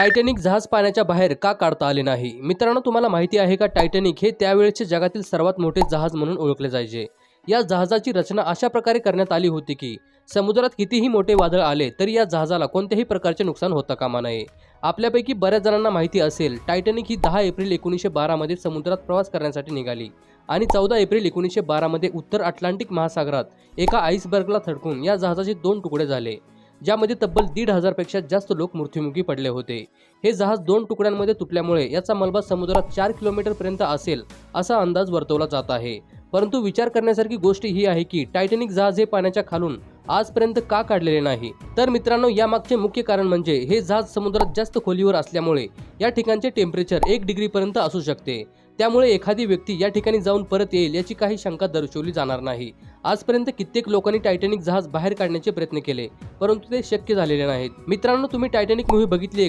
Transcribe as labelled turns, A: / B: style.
A: Titanic जहाज पाण्याच्या बाहेर का काढता आले नाही? मित्रांनो तुम्हाला माहिती आहे का टायटॅनिक हे त्यावेळेचे जगातील सर्वात मोठे जहाज म्हणून ओळखले जायचे. या जहाजाची रचना अशा प्रकारे करण्यात आली होती की समुद्रात कितीही मोठे वादळ आले तरी या जहाजाला कोणत्याही प्रकारचे नुकसान होता कामा नये. आपल्यापैकी बऱ्याच जणांना माहिती असेल टायटॅनिक ही दहा एप्रिल एकोणीसशे बारामध्ये समुद्रात प्रवास करण्यासाठी निघाली आणि चौदा एप्रिल एकोणीसशे बारामध्ये उत्तर अटलांटिक महासागरात एका आईसबर्गला थडकून या जहाजाचे दोन तुकडे झाले. ज्यामध्ये तब्बल दीड हजारपेक्षा जास्त लोक मृत्युमुखी पडले होते. हे जहाज दोन तुकड्यांमध्ये तुटल्यामुळे याचा मलबा समुद्रात चार किलोमीटरपर्यंत असेल असा अंदाज वर्तवला जात आहे. परंतु विचार करण्यासारखी गोष्ट ही आहे की टायटॅनिक जहाज हे पाण्याच्या खालून आजपर्यंत का काढलेले नाही? तर मित्रांनो यामागचे मुख्य कारण म्हणजे हे जहाज समुद्रात जास्त खोलीवर असल्यामुळे या ठिकाणचे टेम्परेचर एक डिग्रीपर्यंत असू शकते. त्यामुळे एखादी व्यक्ती या ठिकाणी जाऊन परत येईल याची काही शंका दर्शवली जाणार नाही. आजपर्यंत कित्येक लोकांनी टायटॅनिक जहाज बाहेर काढण्याचे प्रयत्न केले परंतु ते शक्य झालेले नाहीत. मित्रांनो तुम्ही टायटॅनिक मूव्ही बघितली आहे का?